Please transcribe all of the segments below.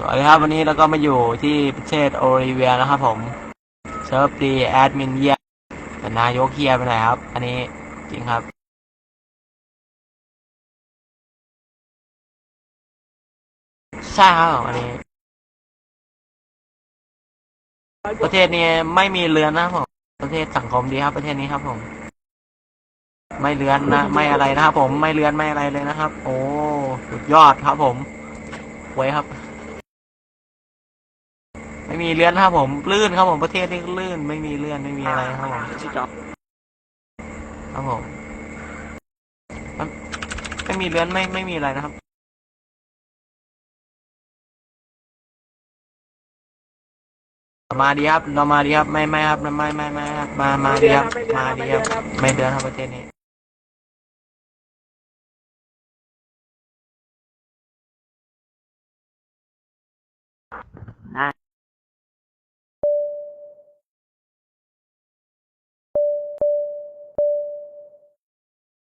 สวัสดีครับวันนี้เราก็มาอยู่ที่ประเทศโอลิเวียนะครับผมเซิร์ฟดีแอดมินเยียแต่นายกเฮียไปไหนครับ อันนี้จริงครับ ใช่ครับอันนี้ ประเทศนี้ไม่มีเรือนนะครับผมประเทศสังคมดีครับ ประเทศนี้ครับผม ไม่เรือนนะ ไม่อะไรนะครับผมไม่เรือนไม่อะไรเลยนะครับ โอ้สุดยอดครับผมไว้ครับ ไม่มีเรือนนะครับผม ลื่นครับผมประเทศนี้ลื่น ไม่มีเรือนไม่มีอะไรครับผมครับผมมันไม่มีเรือนไม่ไม่มีอะไรนะครับมาดีครับเรามาดีครับ ไม่ไม่ครับไม่ไม่ไม่ครับมามาดีครับมาดีครับไม่เดือนครับประเทศนี้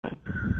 time